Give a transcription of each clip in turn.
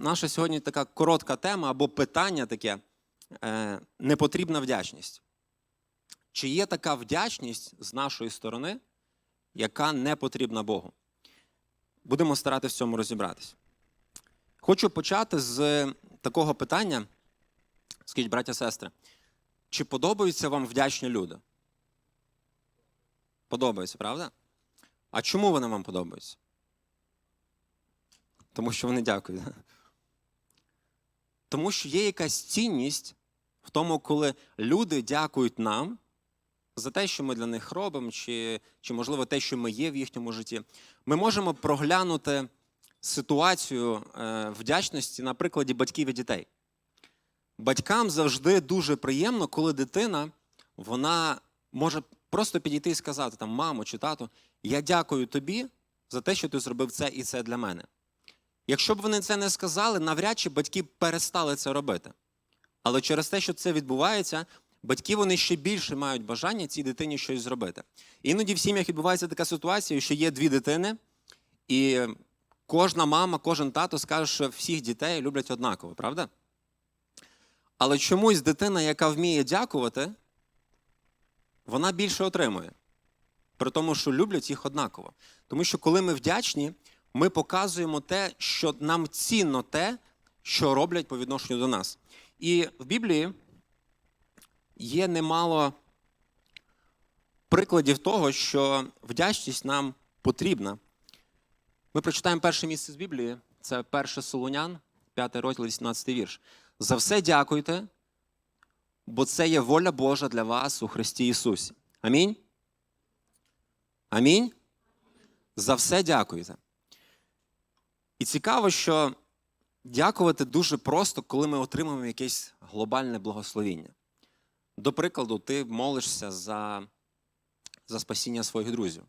наша сьогодні така коротка тема або питання таке е, непотрібна вдячність. Чи є така вдячність з нашої сторони, яка не потрібна Богу? Будемо старатися в цьому розібратися. Хочу почати з такого питання. Скажіть, браття сестри, чи подобаються вам вдячні люди? Подобаються, правда? А чому вони вам подобаються? Тому що вони дякують. Тому що є якась цінність в тому, коли люди дякують нам за те, що ми для них робимо, чи, чи можливо те, що ми є в їхньому житті. Ми можемо проглянути ситуацію е, вдячності на прикладі батьків і дітей. Батькам завжди дуже приємно, коли дитина вона може просто підійти і сказати: там, мамо чи тато, я дякую тобі за те, що ти зробив це і це для мене. Якщо б вони це не сказали, навряд чи батьки перестали це робити. Але через те, що це відбувається, батьки вони ще більше мають бажання цій дитині щось зробити. Іноді в сім'ях відбувається така ситуація, що є дві дитини, і кожна мама, кожен тато скаже, що всіх дітей люблять однаково, правда? Але чомусь дитина, яка вміє дякувати, вона більше отримує. При тому, що люблять їх однаково. Тому що коли ми вдячні, ми показуємо те, що нам цінно те, що роблять по відношенню до нас. І в Біблії є немало прикладів того, що вдячність нам потрібна. Ми прочитаємо перше місце з Біблії, це 1 Солонян, 5 розділ, 18 вірш. За все дякуйте, бо це є воля Божа для вас у Христі Ісусі. Амінь. Амінь. За все дякуйте. І цікаво, що дякувати дуже просто, коли ми отримуємо якесь глобальне благословіння. До прикладу, ти молишся за, за спасіння своїх друзів.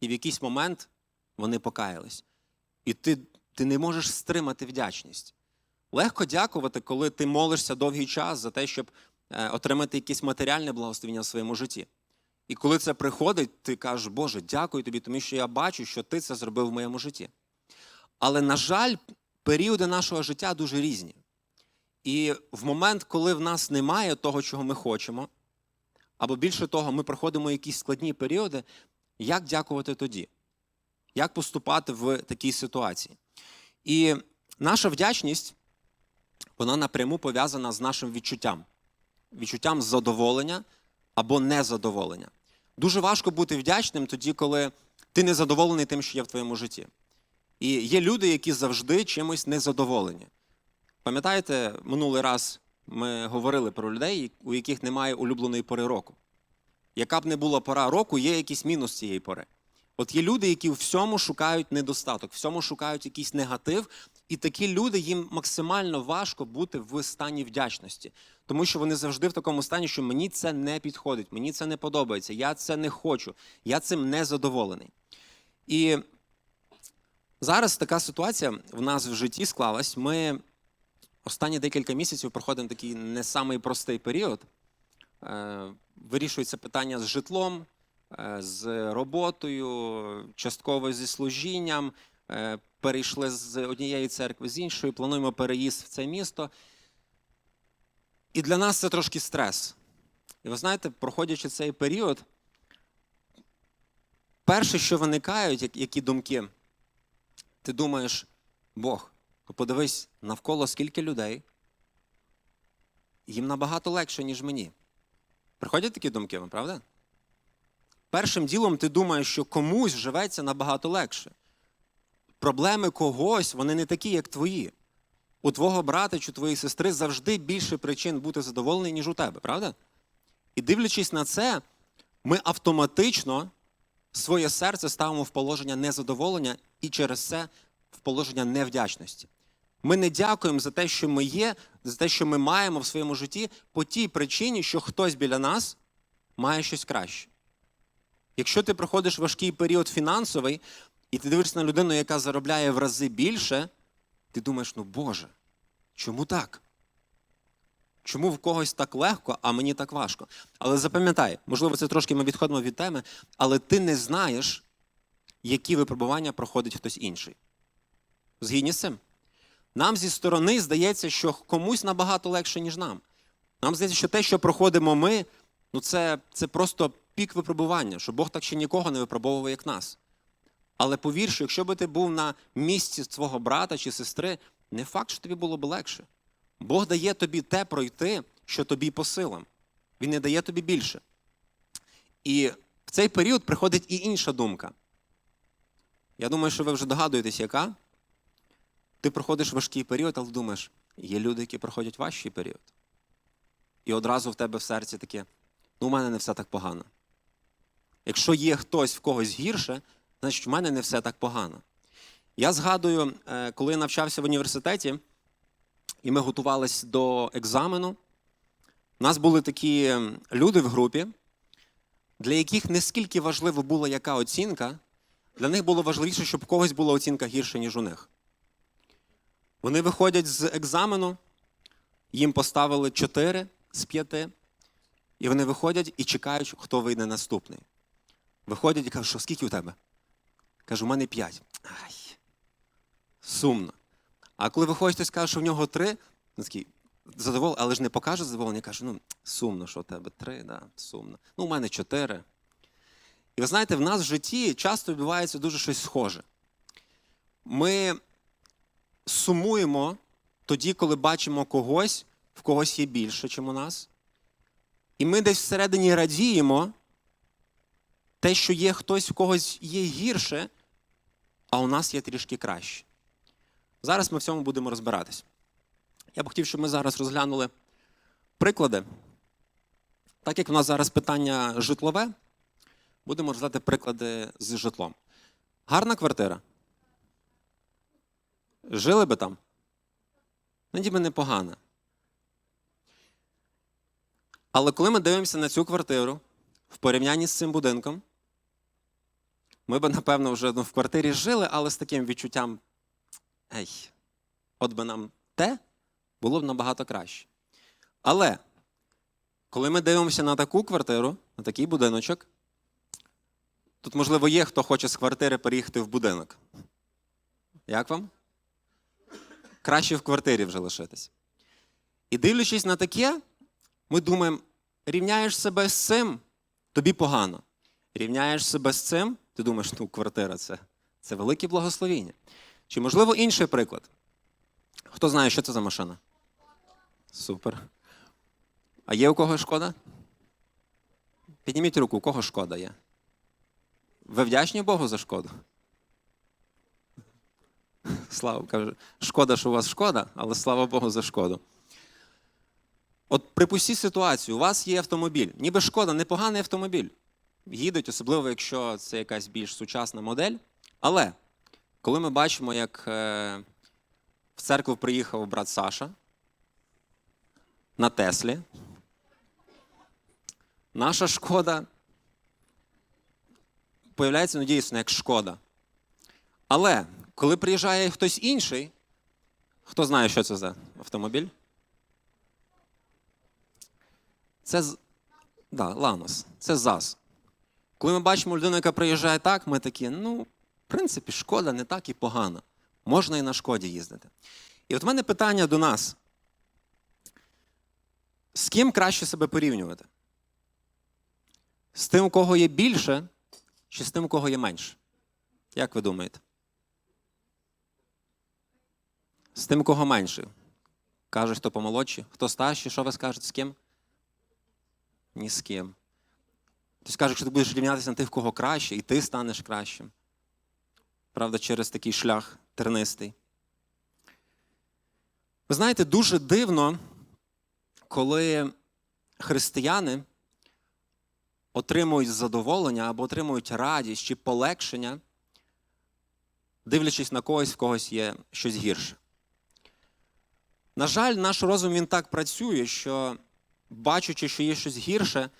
І в якийсь момент вони покаялись. І ти, ти не можеш стримати вдячність. Легко дякувати, коли ти молишся довгий час за те, щоб е, отримати якесь матеріальне благословення в своєму житті. І коли це приходить, ти кажеш, Боже, дякую тобі, тому що я бачу, що ти це зробив в моєму житті. Але, на жаль, періоди нашого життя дуже різні. І в момент, коли в нас немає того, чого ми хочемо, або більше того, ми проходимо якісь складні періоди, як дякувати тоді? Як поступати в такій ситуації? І наша вдячність, вона напряму пов'язана з нашим відчуттям, відчуттям задоволення або незадоволення. Дуже важко бути вдячним тоді, коли ти не задоволений тим, що є в твоєму житті. І є люди, які завжди чимось незадоволені. Пам'ятаєте, минулий раз ми говорили про людей, у яких немає улюбленої пори року. Яка б не була пора року, є якийсь мінус цієї пори. От є люди, які в всьому шукають недостаток, в всьому шукають якийсь негатив, і такі люди їм максимально важко бути в стані вдячності, тому що вони завжди в такому стані, що мені це не підходить, мені це не подобається, я це не хочу, я цим не задоволений. І зараз така ситуація в нас в житті склалась. Ми останні декілька місяців проходимо такий не самий простий період. Е, Вирішується питання з житлом, е, з роботою, частково зі служінням. Е, Перейшли з однієї церкви з іншої, плануємо переїзд в це місто. І для нас це трошки стрес. І ви знаєте, проходячи цей період, перше, що виникають, які думки, ти думаєш, Бог, ну подивись навколо скільки людей, їм набагато легше, ніж мені. Приходять такі думки вам, правда? Першим ділом ти думаєш, що комусь живеться набагато легше. Проблеми когось, вони не такі, як твої. У твого брата чи твоєї сестри завжди більше причин бути задоволений, ніж у тебе, правда? І дивлячись на це, ми автоматично своє серце ставимо в положення незадоволення і через це в положення невдячності. Ми не дякуємо за те, що ми є, за те, що ми маємо в своєму житті, по тій причині, що хтось біля нас має щось краще. Якщо ти проходиш важкий період фінансовий, і ти дивишся на людину, яка заробляє в рази більше, ти думаєш, ну Боже, чому так? Чому в когось так легко, а мені так важко? Але запам'ятай, можливо, це трошки ми відходимо від теми, але ти не знаєш, які випробування проходить хтось інший. Згідні з цим? Нам зі сторони здається, що комусь набагато легше, ніж нам. Нам здається, що те, що проходимо ми, ну це, це просто пік випробування, що Бог так ще нікого не випробовував, як нас. Але повір, що якщо би ти був на місці свого брата чи сестри, не факт, що тобі було б легше. Бог дає тобі те пройти, що тобі по силам. Він не дає тобі більше. І в цей період приходить і інша думка. Я думаю, що ви вже догадуєтесь, яка. Ти проходиш важкий період, але думаєш, є люди, які проходять важчий період. І одразу в тебе в серці таке: ну, у мене не все так погано. Якщо є хтось в когось гірше, значить в мене не все так погано. Я згадую, е, коли я навчався в університеті, і ми готувалися до екзамену, у нас були такі люди в групі, для яких не скільки важливо було, яка оцінка, для них було важливіше, щоб у когось була оцінка гірша, ніж у них. Вони виходять з екзамену, їм поставили 4 з 5, і вони виходять і чекають, хто вийде наступний. Виходять і кажуть, що скільки у тебе? Кажу, у мене 5. Ай, сумно. А коли виходить, хтось каже, що в нього 3, він такий задоволений, але ж не покаже задоволення, каже, ну, сумно, що у тебе 3, да, сумно. Ну, у мене 4. І ви знаєте, в нас в житті часто відбувається дуже щось схоже. Ми сумуємо тоді, коли бачимо когось, в когось є більше, ніж у нас. І ми десь всередині радіємо те, що є хтось, в когось є гірше, а у нас є трішки краще. Зараз ми в цьому будемо розбиратись. Я б хотів, щоб ми зараз розглянули приклади. Так як у нас зараз питання житлове, будемо розглядати приклади з житлом. Гарна квартира. Жили би там? Ну, ніби непогано. Але коли ми дивимося на цю квартиру в порівнянні з цим будинком, ми б, напевно, вже ну, в квартирі жили, але з таким відчуттям, ей, от би нам те було б набагато краще. Але коли ми дивимося на таку квартиру, на такий будиночок, тут, можливо, є, хто хоче з квартири переїхати в будинок. Як вам? Краще в квартирі вже лишитись. І дивлячись на таке, ми думаємо, рівняєш себе з цим, тобі погано. Рівняєш себе з цим, ти думаєш, ну, квартира це, це велике благословіння. Чи, можливо, інший приклад? Хто знає, що це за машина? Супер. А є у кого шкода? Підніміть руку, у кого шкода є? Ви вдячні Богу за шкоду? Слава каже, шкода, що у вас шкода, але слава Богу за шкоду. От припустіть ситуацію, у вас є автомобіль. Ніби шкода, непоганий автомобіль. Їдуть, особливо, якщо це якась більш сучасна модель. Але коли ми бачимо, як е, в церкву приїхав брат Саша на Теслі, наша шкода появляється ну, дійсно як шкода. Але коли приїжджає хтось інший, хто знає, що це за автомобіль? Це да, Ланос, це ЗАЗ. Коли ми бачимо людину, яка приїжджає так, ми такі, ну, принципі, шкода не так і погано. Можна і на шкоді їздити. І от в мене питання до нас: з ким краще себе порівнювати? З тим, у кого є більше, чи з тим, у кого є менше? Як ви думаєте? З тим, у кого менше. Каже, хто помолодші, хто старший, що ви скажете, з ким? Ні з ким. Хтось каже, якщо ти будеш рівнятися на тих, кого краще, і ти станеш кращим. Правда, через такий шлях тернистий. Ви знаєте, дуже дивно, коли християни отримують задоволення або отримують радість чи полегшення, дивлячись на когось, в когось є щось гірше. На жаль, наш розум він так працює, що, бачачи, що є щось гірше,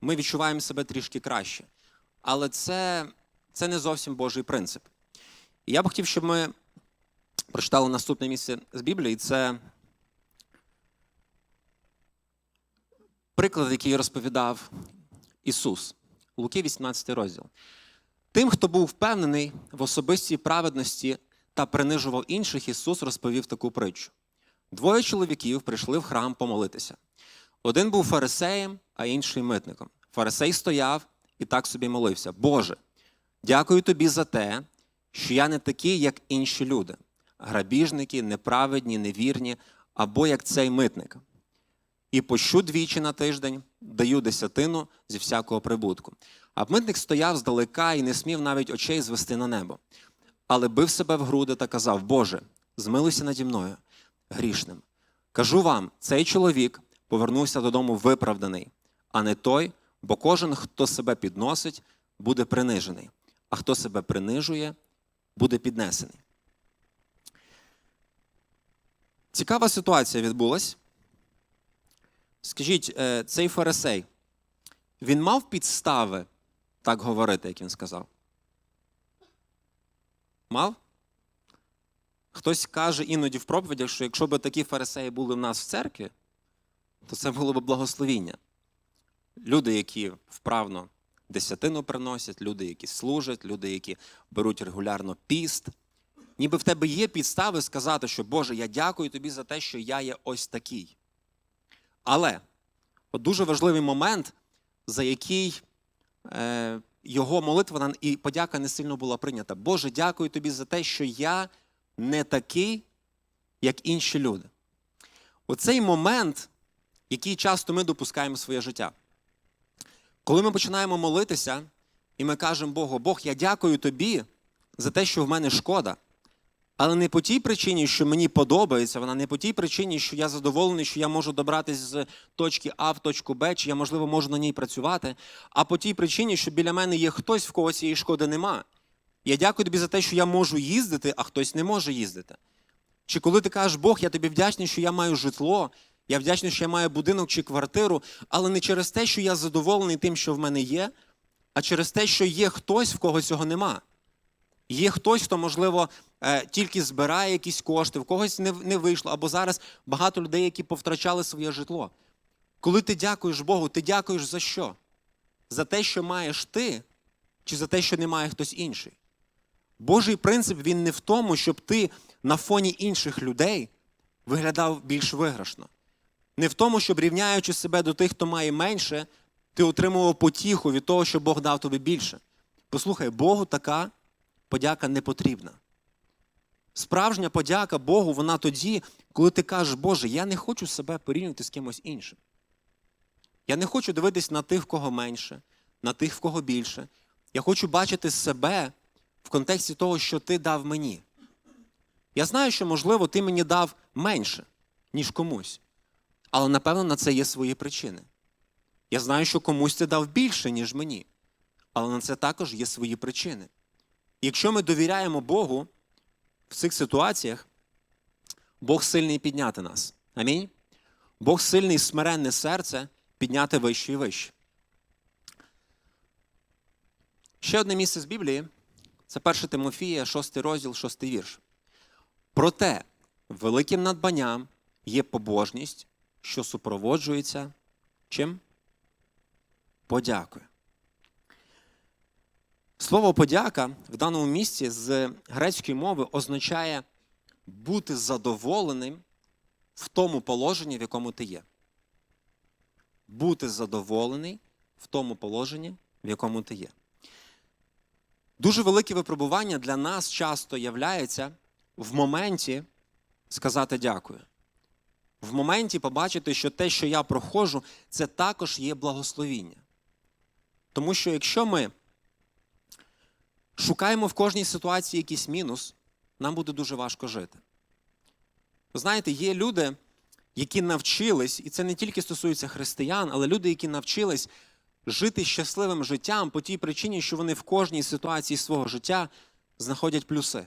ми відчуваємо себе трішки краще. Але це, це не зовсім Божий принцип. І я б хотів, щоб ми прочитали наступне місце з Біблії. Це приклад, який розповідав Ісус. Луки, 18 розділ. Тим, хто був впевнений в особистій праведності та принижував інших, Ісус розповів таку притчу. Двоє чоловіків прийшли в храм помолитися. Один був фарисеєм, а інший митником. Фарисей стояв і так собі молився: Боже, дякую тобі за те, що я не такий, як інші люди, грабіжники, неправедні, невірні, або як цей митник. І пощу двічі на тиждень, даю десятину зі всякого прибутку. А митник стояв здалека і не смів навіть очей звести на небо, але бив себе в груди та казав: Боже, змилуйся наді мною, грішним. Кажу вам, цей чоловік повернувся додому виправданий, а не той, бо кожен, хто себе підносить, буде принижений, а хто себе принижує, буде піднесений. Цікава ситуація відбулась. Скажіть, е, цей фарисей, він мав підстави так говорити, як він сказав? Мав? Хтось каже іноді в проповідях, що якщо б такі фарисеї були в нас в церкві, то це було б благословіння. Люди, які вправно десятину приносять, люди, які служать, люди, які беруть регулярно піст. Ніби в тебе є підстави сказати, що Боже, я дякую тобі за те, що я є ось такий. Але от дуже важливий момент, за який е, його молитва і подяка не сильно була прийнята. Боже, дякую тобі за те, що я не такий, як інші люди. Оцей момент, який часто ми допускаємо в своє життя. Коли ми починаємо молитися, і ми кажемо Богу, Бог, я дякую тобі за те, що в мене шкода. Але не по тій причині, що мені подобається, вона не по тій причині, що я задоволений, що я можу добратися з точки А в точку Б, чи я, можливо, можу на ній працювати, а по тій причині, що біля мене є хтось, в кого цієї шкоди нема. Я дякую тобі за те, що я можу їздити, а хтось не може їздити. Чи коли ти кажеш, Бог, я тобі вдячний, що я маю житло, я вдячний, що я маю будинок чи квартиру, але не через те, що я задоволений тим, що в мене є, а через те, що є хтось, в кого цього нема. Є хтось, хто, можливо, е, тільки збирає якісь кошти, в когось не, не вийшло, або зараз багато людей, які повтрачали своє житло. Коли ти дякуєш Богу, ти дякуєш за що? За те, що маєш ти, чи за те, що не має хтось інший? Божий принцип він не в тому, щоб ти на фоні інших людей виглядав більш виграшно. Не в тому, щоб рівняючи себе до тих, хто має менше, ти отримував потіху від того, що Бог дав тобі більше. Послухай, Богу така подяка не потрібна. Справжня подяка Богу, вона тоді, коли ти кажеш, Боже, я не хочу себе порівнювати з кимось іншим. Я не хочу дивитись на тих, в кого менше, на тих, в кого більше. Я хочу бачити себе в контексті того, що ти дав мені. Я знаю, що, можливо, ти мені дав менше, ніж комусь. Але напевно на це є свої причини. Я знаю, що комусь ти дав більше, ніж мені. Але на це також є свої причини. І якщо ми довіряємо Богу в цих ситуаціях, Бог сильний підняти нас. Амінь. Бог сильний смиренне серце підняти вище і вище. Ще одне місце з Біблії це 1 Тимофія, 6 розділ, 6 вірш. Проте великим надбанням є побожність, що супроводжується чим? Подякою. Слово подяка в даному місці з грецької мови означає бути задоволеним в тому положенні, в якому ти є. Бути задоволений в тому положенні, в якому ти є. Дуже велике випробування для нас часто являється в моменті сказати дякую. В моменті побачити, що те, що я проходжу, це також є благословіння. Тому що якщо ми шукаємо в кожній ситуації якийсь мінус, нам буде дуже важко жити. Ви знаєте, є люди, які навчились, і це не тільки стосується християн, але люди, які навчились жити щасливим життям по тій причині, що вони в кожній ситуації свого життя знаходять плюси.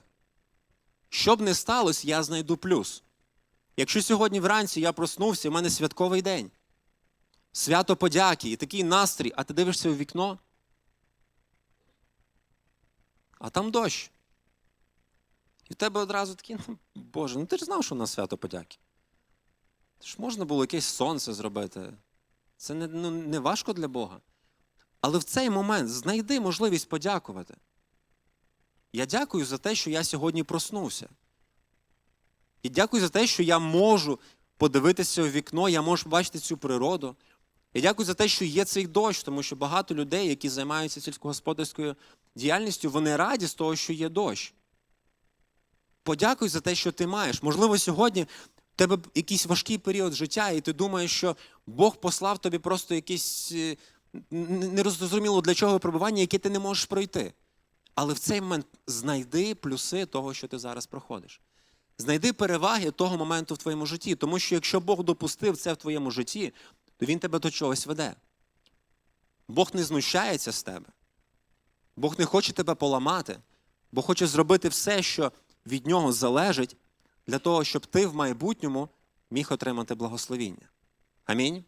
Що б не сталося, я знайду плюс. Якщо сьогодні вранці я проснувся, у мене святковий день, свято подяки і такий настрій, а ти дивишся у вікно, а там дощ. І в тебе одразу такий, ну, Боже, ну ти ж знав, що у нас свято подяки. ж можна було якесь сонце зробити. Це не, ну, не важко для Бога. Але в цей момент знайди можливість подякувати. Я дякую за те, що я сьогодні проснувся. І дякую за те, що я можу подивитися у вікно, я можу бачити цю природу. Я дякую за те, що є цей дощ, тому що багато людей, які займаються сільськогосподарською діяльністю, вони раді з того, що є дощ. Подякуй за те, що ти маєш. Можливо, сьогодні в тебе якийсь важкий період життя, і ти думаєш, що Бог послав тобі просто якесь е, нерозуміло для чого випробування, яке ти не можеш пройти. Але в цей момент знайди плюси того, що ти зараз проходиш. Знайди переваги того моменту в твоєму житті, тому що якщо Бог допустив це в твоєму житті, то Він тебе до чогось веде. Бог не знущається з тебе. Бог не хоче тебе поламати, Бог хоче зробити все, що від нього залежить, для того, щоб ти в майбутньому міг отримати благословіння. Амінь.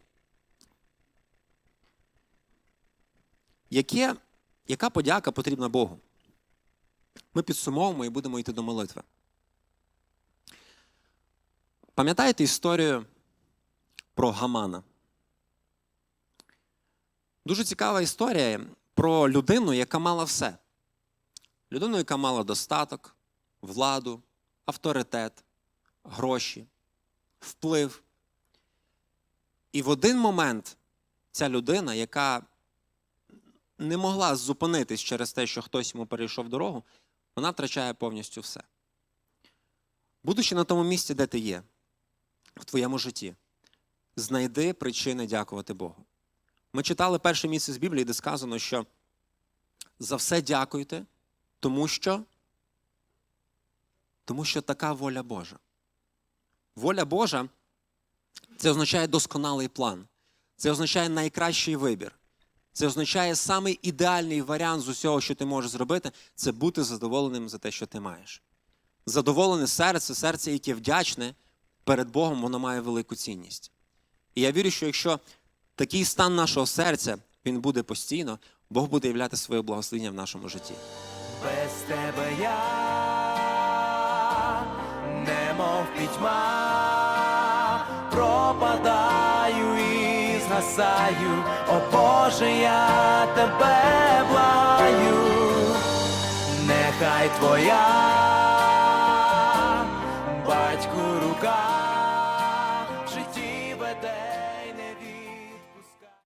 Яке, яка подяка потрібна Богу? Ми підсумовуємо і будемо йти до молитви. Пам'ятаєте історію про Гамана? Дуже цікава історія про людину, яка мала все. Людину, яка мала достаток, владу, авторитет, гроші, вплив. І в один момент ця людина, яка не могла зупинитись через те, що хтось йому перейшов дорогу, вона втрачає повністю все. Будучи на тому місці, де ти є, в твоєму житті, знайди причини дякувати Богу. Ми читали перше місце з Біблії, де сказано, що за все дякуйте, тому що, тому що така воля Божа. Воля Божа це означає досконалий план, це означає найкращий вибір. Це означає самий ідеальний варіант з усього, що ти можеш зробити, це бути задоволеним за те, що ти маєш. Задоволене серце, серце, яке вдячне перед Богом, воно має велику цінність. І я вірю, що якщо такий стан нашого серця він буде постійно, Бог буде являти своє благословення в нашому житті. Без тебе я немов пітьма, пропадаю і згасаю, о Боже, я тебе благаю, нехай твоя батьку рука